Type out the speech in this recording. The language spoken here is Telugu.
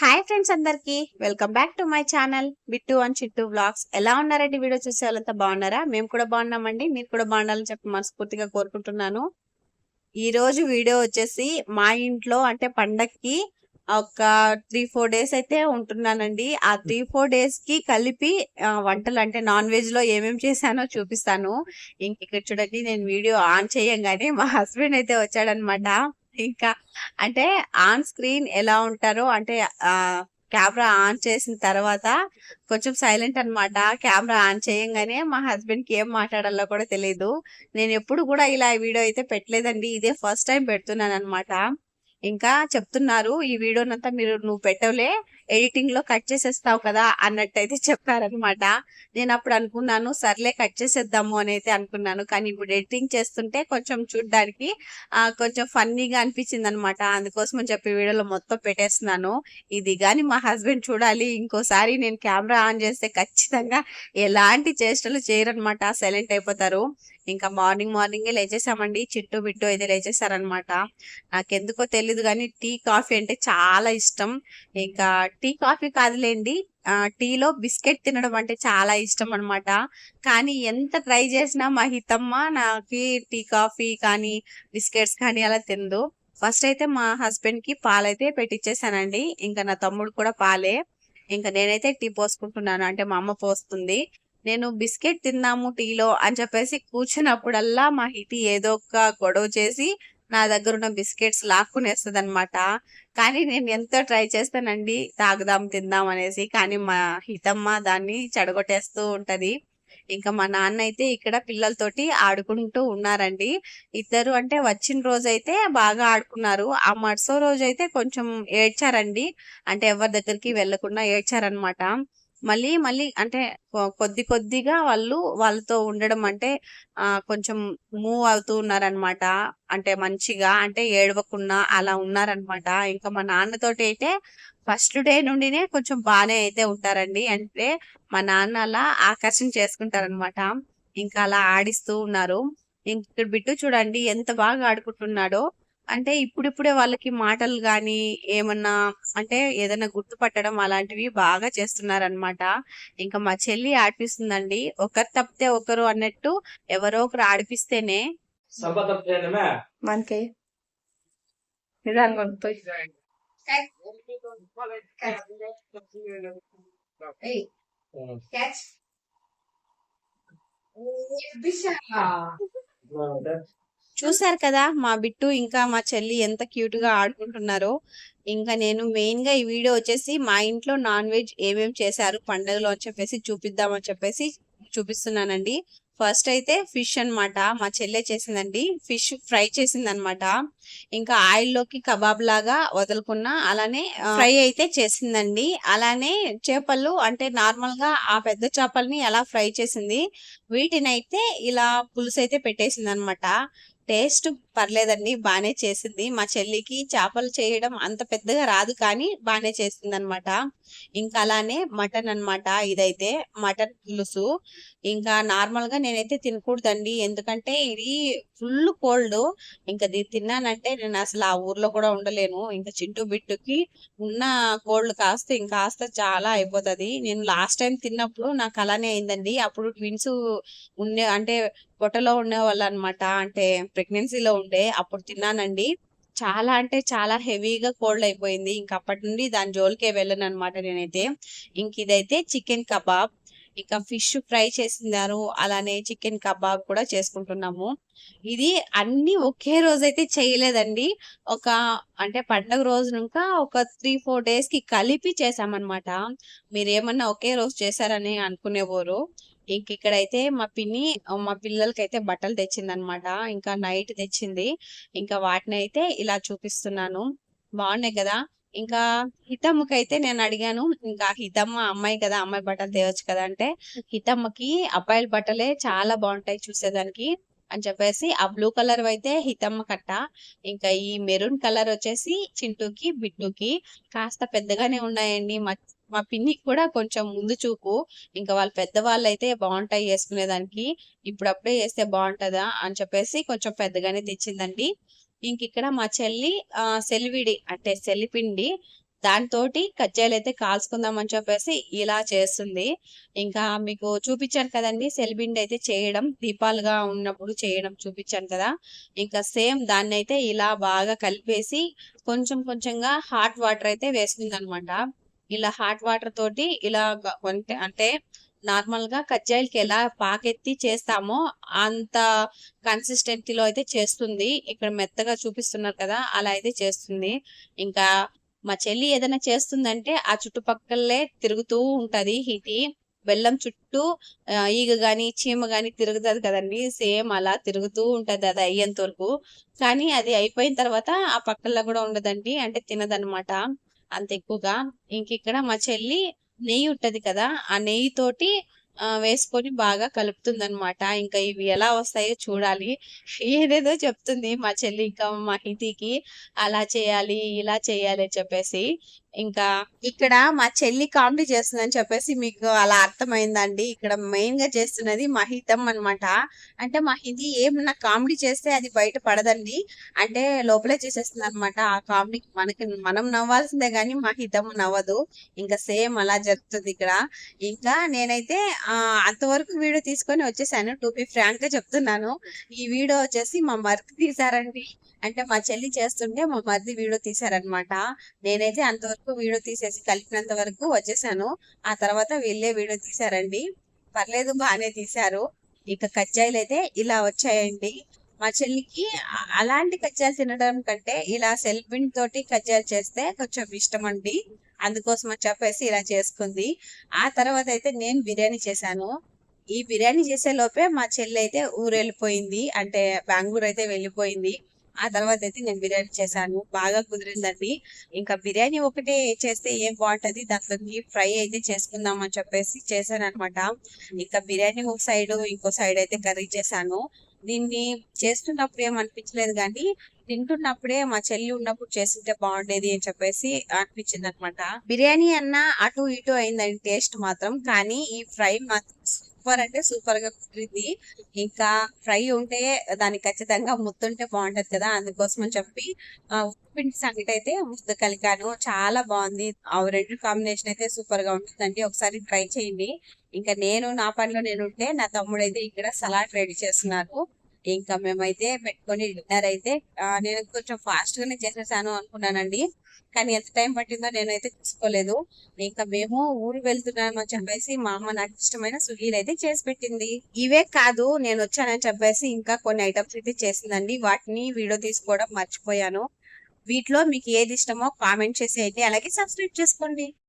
హాయ్ ఫ్రెండ్స్ అందరికి. Welcome back to my channel Bittu and Chittu vlogs ఎలా ఉన్నారండి? వీడియో చూసే వాళ్ళంతా బాగున్నారా? మేము కూడా బాగున్నామండి. మీరు కూడా బాగుండాలని చెప్పి మనస్ఫూర్తిగా కోరుకుంటున్నాను. ఈ రోజు వీడియో వచ్చేసి మా ఇంట్లో అంటే పండక్కి ఒక త్రీ ఫోర్ డేస్ అయితే ఉంటున్నానండి. ఆ త్రీ ఫోర్ డేస్కి కలిపి వంటలు అంటే నాన్ వెజ్లో ఏమేమి చేశానో చూపిస్తాను. ఇంక ఇక్కడ చూడండి నేను వీడియో ఆన్ చేయంగానే మా హస్బెండ్ అయితే వచ్చాడనమాట. ఇంకా అంటే ఆన్ స్క్రీన్ ఎలా ఉంటారో అంటే ఆ కెమెరా ఆన్ చేసిన తర్వాత కొంచెం సైలెంట్ అనమాట కెమెరా ఆన్ చేయంగానే మా హస్బెండ్కి ఏం మాట్లాడాలో కూడా తెలియదు నేను ఎప్పుడు కూడా ఇలా వీడియో అయితే పెట్టలేదండి. ఇదే ఫస్ట్ టైం పెడుతున్నాను అనమాట ఇంకా చెప్తున్నారు ఈ వీడియోనంతా మీరు నువ్వు పెట్టవలే ఎడిటింగ్లో కట్ చేసేస్తావు కదా అన్నట్టు అయితే చెప్పారనమాట నేను అప్పుడు అనుకున్నాను సర్లే కట్ చేసేద్దాము అని అయితే అనుకున్నాను. కానీ ఇప్పుడు ఎడిటింగ్ చేస్తుంటే కొంచెం చూడ్డానికి కొంచెం ఫన్నీగా అనిపించింది అనమాట అందుకోసం అని చెప్పి వీడియోలో మొత్తం పెట్టేస్తున్నాను. ఇది కానీ మా హస్బెండ్ చూడాలి ఇంకోసారి నేను కెమెరా ఆన్ చేస్తే ఖచ్చితంగా ఎలాంటి చేష్టలు చేయరనమాట సైలెంట్ అయిపోతారు. ఇంకా మార్నింగ్ మార్నింగే లేచేసామండి. చిట్టు బిట్టు అయితే లేచేసారనమాట. నాకెందుకో తెలియదు కానీ టీ కాఫీ అంటే చాలా ఇష్టం. ఇంకా టీ కాఫీ కాదులేండి. టీలో బిస్కెట్ తినడం అంటే చాలా ఇష్టం అనమాట కానీ ఎంత ట్రై చేసినా మా హితమ్మ నాకు టీ కాఫీ కానీ బిస్కెట్స్ కానీ అలా తిందు ఫస్ట్ అయితే మా హస్బెండ్కి పాలైతే పెట్టించేసానండి ఇంకా నా తమ్ముడు కూడా పాలే. ఇంకా నేనైతే టీ పోసుకుంటున్నాను. అంటే మా అమ్మ పోస్తుంది. నేను బిస్కెట్ తిందాము టీలో అని చెప్పేసి కూర్చున్నప్పుడల్లా మా హిటి ఏదో ఒక గొడవ చేసి నా దగ్గర ఉన్న బిస్కెట్స్ లాక్కునేస్తుంది అనమాట కానీ నేను ఎంతో ట్రై చేస్తానండి తాగుదాం తిందాం అనేసి. కానీ మా హితమ్మ దాన్ని చెడగొట్టేస్తూ ఉంటది. ఇంకా మా నాన్న అయితే ఇక్కడ పిల్లలతోటి ఆడుకుంటూ ఉన్నారండి. ఇద్దరు అంటే వచ్చిన రోజు అయితే బాగా ఆడుకున్నారు. ఆ మరుసో రోజు అయితే కొంచెం ఏడ్చారండి. అంటే ఎవరి దగ్గరికి వెళ్ళకుండా ఏడ్చారనమాట మళ్ళీ మళ్ళీ అంటే కొ- కొద్ది కొద్దిగా వాళ్ళు వాళ్ళతో ఉండడం అంటే ఆ కొంచెం మూవ్ అవుతూ ఉన్నారనమాట అంటే మంచిగా అంటే ఏడవకుండా అలా ఉన్నారనమాట ఇంకా మా నాన్నతోటి అయితే ఫస్ట్ డే నుండినే కొంచెం బాగానే అయితే ఉంటారండి. అంటే మా నాన్న అలా ఆకర్షణ చేసుకుంటారనమాట ఇంకా అలా ఆడిస్తూ ఉన్నారు. ఇంక బిట్టు చూడండి ఎంత బాగా ఆడుకుంటున్నాడో. అంటే ఇప్పుడిప్పుడే వాళ్ళకి మాటలు గాని ఏమన్నా అంటే ఏదైనా గుర్తుపట్టడం అలాంటివి బాగా చేస్తున్నారనమాట ఇంకా మా చెల్లి ఆడిపిస్తుందండి. ఒకరు తప్పితే ఒకరు అన్నట్టు ఎవరో ఒకరు ఆడిపిస్తేనే మనకి. నిదానం చూసారు కదా మా బిట్టు ఇంకా మా చెల్లి ఎంత క్యూట్గా ఆడుకుంటున్నారో. ఇంకా నేను మెయిన్గా ఈ వీడియో వచ్చేసి మా ఇంట్లో నాన్ వెజ్ ఏమేం చేశారు పండుగలో అని చెప్పేసి చూపిద్దామని చెప్పేసి చూపిస్తున్నానండి. ఫస్ట్ అయితే ఫిష్ అన్నమాట. మా చెల్లె చేసిందండి. ఫిష్ ఫ్రై చేసింది అనమాట ఇంకా ఆయిల్లోకి కబాబ్ లాగా వదులుకున్న అలానే ఫ్రై అయితే చేసిందండి. అలానే చేపలు అంటే నార్మల్గా ఆ పెద్ద చేపల్ని ఎలా ఫ్రై చేసింది. వీటిని అయితే ఇలా పులుసు అయితే పెట్టేసింది అనమాట టేస్ట్ పర్లేదండి బాగానే చేసింది. మా చెల్లికి చేపలు చేయడం అంత పెద్దగా రాదు కానీ బాగానే చేసింది అనమాట ఇంకా అలానే మటన్ అన్నమాట ఇదైతే మటన్ పులుసు. ఇంకా నార్మల్గా నేనైతే తినకూడదండి. ఎందుకంటే ఇది ఫుల్ కోల్డ్. ఇంకా దీన్ని తిన్నానంటే నేను అసలు ఆ ఊర్లో కూడా ఉండలేను. ఇంకా చింటూ బిట్టుకి ఉన్న కోల్డ్ కాస్త ఇంకాస్త చాలా అయిపోతుంది. నేను లాస్ట్ టైం తిన్నప్పుడు నాకు అలానే అయిందండి. అప్పుడు ట్విన్స్ ఉండే అంటే పొట్టలో ఉండేవాళ్ళు అనమాట అంటే ప్రెగ్నెన్సీలో ఉండే. అప్పుడు తిన్నానండి. చాలా అంటే చాలా హెవీగా కోల్డ్ అయిపోయింది. ఇంక అప్పటి నుండి దాని జోలికే వెళ్ళను అనమాట నేనైతే. ఇంక ఇదైతే చికెన్ కబాబ్. ఇంకా ఫిష్ ఫ్రై చేసినారు అలానే చికెన్ కబాబ్ కూడా చేసుకుంటున్నాము. ఇది అన్ని ఒకే రోజు అయితే చేయలేదండి. ఒక అంటే పండగ రోజు ఇంకా ఒక త్రీ ఫోర్ డేస్కి కలిపి చేసామన్నమాట మీరు ఏమన్నా ఒకే రోజు చేశారని అనుకునేవారు. ఇంకిక్కడైతే మా పిన్ని మా పిల్లలకి అయితే బట్టలు తెచ్చింది అనమాట ఇంకా నైట్ తెచ్చింది. ఇంకా వాటిని అయితే ఇలా చూపిస్తున్నాను. బాగున్నాయి కదా? ఇంకా హితమ్మకి అయితే నేను అడిగాను. ఇంకా హితమ్మ అమ్మాయి కదా అమ్మాయి బట్టలు తేవచ్చు కదా అంటే హితమ్మకి అబ్బాయిల బట్టలే చాలా బాగుంటాయి చూసేదానికి అని చెప్పేసి ఆ బ్లూ కలర్ అయితే హితమ్మ కట్ట. ఇంకా ఈ మెరూన్ కలర్ వచ్చేసి చింటూకి బిట్టుకి కాస్త పెద్దగానే ఉన్నాయండి. మా పిన్నికి కూడా కొంచెం ముందు చూపు. ఇంకా వాళ్ళ పెద్దవాళ్ళు అయితే బాగుంటాయి వేసుకునేదానికి ఇప్పుడప్పుడే వేస్తే బాగుంటుందా అని చెప్పేసి కొంచెం పెద్దగానే తెచ్చిందండి. ఇంక ఇక్కడ మా చెల్లి సెల్విడి సెలివిడి అంటే సెలిపిండి దానితోటి కజ్జాయలు అయితే కాల్చుకుందాం అని చెప్పేసి ఇలా చేస్తుంది. ఇంకా మీకు చూపించాను కదండి సెల్బిండి అయితే చేయడం దీపాలుగా ఉన్నప్పుడు చేయడం చూపించాను కదా. ఇంకా సేమ్ దాన్ని అయితే ఇలా బాగా కలిపేసి కొంచెం కొంచెంగా హాట్ వాటర్ అయితే వేస్తుంది అనమాట ఇలా హాట్ వాటర్ తోటి ఇలా అంటే నార్మల్గా కజ్జాయిలకి ఎలా పాకెత్తి చేస్తామో అంత కన్సిస్టెన్సీలో అయితే చేస్తుంది. ఇక్కడ మెత్తగా చూపిస్తున్నారు కదా అలా అయితే చేస్తుంది. ఇంకా మా చెల్లి ఏదైనా చేస్తుందంటే ఆ చుట్టుపక్కలే తిరుగుతూ ఉంటది హిటి. బెల్లం చుట్టూ ఈగ గాని చీమ గాని తిరుగుతుంది కదండి. సేమ్ అలా తిరుగుతూ ఉంటది అది అయ్యేంత వరకు. కానీ అది అయిపోయిన తర్వాత ఆ పక్కల్లో కూడా ఉండదండి. అంటే తినదనమాట అంత ఎక్కువగా ఇంక ఇక్కడ మా చెల్లి నెయ్యి ఉంటది కదా ఆ నెయ్యి తోటి వేసుకొని బాగా కలుపుతుంది అనమాట ఇంకా ఇవి ఎలా వస్తాయో చూడాలి. ఏదేదో చెప్తుంది మా చెల్లి ఇంకా మా హితికి అలా చేయాలి ఇలా చేయాలి అని చెప్పేసి. ఇంకా ఇక్కడ మా చెల్లి కామెడీ చేస్తుందని చెప్పేసి మీకు అలా అర్థమైందండి. ఇక్కడ మెయిన్గా చేస్తున్నది మహితం అన్నమాట. అంటే మహిది ఏమన్నా కామెడీ చేస్తే అది బయట పడదండి. అంటే లోపలే చేసేస్తుంది అనమాట ఆ కామెడీ మనకి మనం నవ్వాల్సిందే గానీ మహితం నవ్వదు. ఇంకా సేమ్ అలా జరుగుతుంది ఇక్కడ. ఇంకా నేనైతే ఆ అంతవరకు వీడియో తీసుకొని వచ్చేసాను. టూ బి ఫ్రాంక్గా చెప్తున్నాను. ఈ వీడియో వచ్చేసి మా మరిది తీసారండి అంటే మా చెల్లి చేస్తుంటే మా మరిది వీడియో తీసారనమాట నేనైతే అంతవరకు వీడియో తీసేసి కలిపినంత వరకు వచ్చేసాను. ఆ తర్వాత వీళ్ళే వీడియో తీసారండి పర్లేదు బాగానే తీశారు. ఇక కజ్జాయిలు అయితే ఇలా వచ్చాయండి. మా చెల్లికి అలాంటి కజ్జాలు తినడం కంటే ఇలా సెల్ఫిన్ తోటి కజ్జాలు చేస్తే కొంచెం ఇష్టం అండి అందుకోసం అని చెప్పేసి ఇలా చేసుకుంది. ఆ తర్వాత అయితే నేను బిర్యానీ చేశాను. ఈ బిర్యానీ చేసే లోపే మా చెల్లి అయితే ఊరు వెళ్ళిపోయింది అంటే బెంగళూరు అయితే వెళ్ళిపోయింది. ఆ తర్వాత అయితే నేను బిర్యానీ చేశాను. బాగా కుదిరిందండి. ఇంకా బిర్యానీ ఒకటే చేస్తే ఏం బాగుంటది? దాంట్లోకి ఫ్రై అయితే చేసుకుందాం అని చెప్పేసి చేశాను అనమాట ఇంకా బిర్యానీ ఒక సైడ్ ఇంకో సైడ్ అయితే కర్రీ చేశాను. దీన్ని చేస్తున్నప్పుడు ఏం అనిపించలేదు కానీ తింటున్నప్పుడే మా చెల్లి ఉన్నప్పుడు చేస్తుంటే బాగుండేది అని చెప్పేసి అనిపించింది అనమాట బిర్యానీ అన్న అటు ఇటు అయిందండి టేస్ట్ మాత్రం కానీ ఈ ఫ్రై మాత్రం సూపర్ అంటే సూపర్గా కుదిరింది. ఇంకా ఫ్రై ఉంటే దానికి ఖచ్చితంగా ముద్దుంటే బాగుంటది కదా అందుకోసం అని చెప్పి ఆ, సంగటి అయితే ముద్దు కలిగాను చాలా బాగుంది ఆ రెండు కాంబినేషన్ అయితే సూపర్గా ఉంటుందండి. ఒకసారి ట్రై చేయండి. ఇంకా నేను నా పనిలో నేను ఉంటే నా తమ్ముడు అయితే ఇక్కడ సలాడ్ రెడీ చేస్తున్నారు. ఇంకా మేమైతే పెట్టుకొని డిన్నర్ అయితే నేను కొంచెం ఫాస్ట్ గానే చేసేసాను అనుకున్నానండి. కానీ ఎంత టైం పట్టిందో నేనైతే చూసుకోలేదు. ఇంకా మేము ఊరు వెళ్తున్నాను అని చెప్పేసి మా అమ్మ నాకు ఇష్టమైన సుగీలు అయితే చేసి పెట్టింది. ఇవే కాదు నేను వచ్చానని చెప్పేసి ఇంకా కొన్ని ఐటమ్స్ అయితే చేసిందండి. వాటిని వీడియో తీసుకోవడం మర్చిపోయాను. వీటిలో మీకు ఏది ఇష్టమో కామెంట్ చేసేయండి అలాగే సబ్స్క్రైబ్ చేసుకోండి.